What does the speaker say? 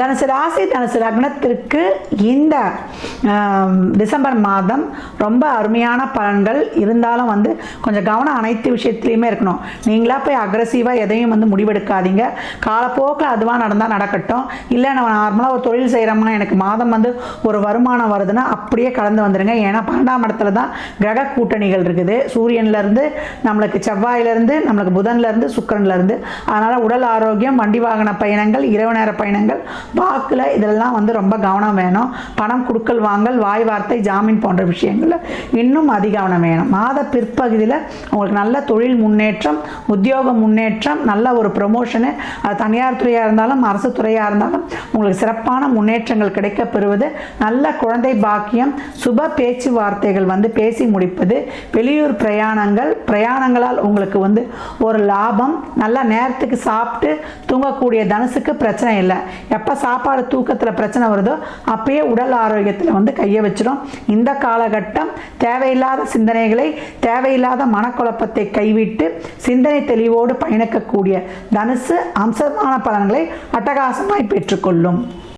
தனுசு ராசி தனுசு லக்னத்திற்கு இந்த டிசம்பர் மாதம் ரொம்ப அருமையான பலன்கள் இருந்தாலும் வந்து கொஞ்சம் கவனம் அனைத்து விஷயத்துலையுமே இருக்கணும். நீங்களா போய் அக்ரஸிவாக எதையும் வந்து முடிவெடுக்காதீங்க. காலப்போக்கில் அதுவாக நடந்தால் நடக்கட்டும். இல்லை நம்ம நார்மலாக ஒரு தொழில் செய்கிறோம்னா எனக்கு மாதம் வந்து ஒரு வருமானம் வருதுன்னா அப்படியே கலந்து வந்துடுங்க ஏன்னா பன்னெண்டாம் இடத்துல தான் கிரக கூட்டணிகள் இருக்குது. சூரியன்லேருந்து நம்மளுக்கு செவ்வாயிலேருந்து நம்மளுக்கு புதன்லேருந்து சுக்கரன்லேருந்து. அதனால் உடல் ஆரோக்கியம் வண்டி வாகன பயணங்கள் இரவு நேர பயணங்கள் வாக்கில் இதெல்லாம் வந்து ரொம்ப கவனம் வேணும். பணம் கொடுக்கல் வாங்கல் வாய் வார்த்தை ஜாமீன் போன்ற விஷயங்களில் இன்னும் அதிக கவனம் வேணும். மாத பிற்பகுதியில் உங்களுக்கு நல்ல தொழில் முன்னேற்றம் உத்தியோக முன்னேற்றம் நல்ல ஒரு ப்ரொமோஷனு அது தனியார் துறையாக இருந்தாலும் அரசு துறையாக இருந்தாலும் உங்களுக்கு சிறப்பான முன்னேற்றங்கள் கிடைக்க பெறுவது. நல்ல குழந்தை பாக்கியம் சுப பேச்சுவார்த்தைகள் வந்து பேசி முடிப்பது. வெளியூர் பிரயாணங்கள் பிரயாணங்களால் உங்களுக்கு வந்து ஒரு லாபம். நல்ல நேரத்துக்கு சாப்பிட்டு தூங்கக்கூடிய தனுசுக்கு பிரச்சனை இல்லை. எப்போ சாப்பாடு தூக்கத்தில் பிரச்சனை வருதோ அப்பயே உடல் ஆரோக்கியத்தில் வந்து கையை வச்சிடும் இந்த காலகட்டம் தேவையில்லாத சிந்தனைகளை தேவையில்லாத மனக்குழப்பத்தை கைவிட்டு சிந்தனை தெளிவோடு பயணிக்கக்கூடிய தனுசு அம்சமான பலன்களை அட்டகாசமாய் பெற்றுக்கொள்ளும்.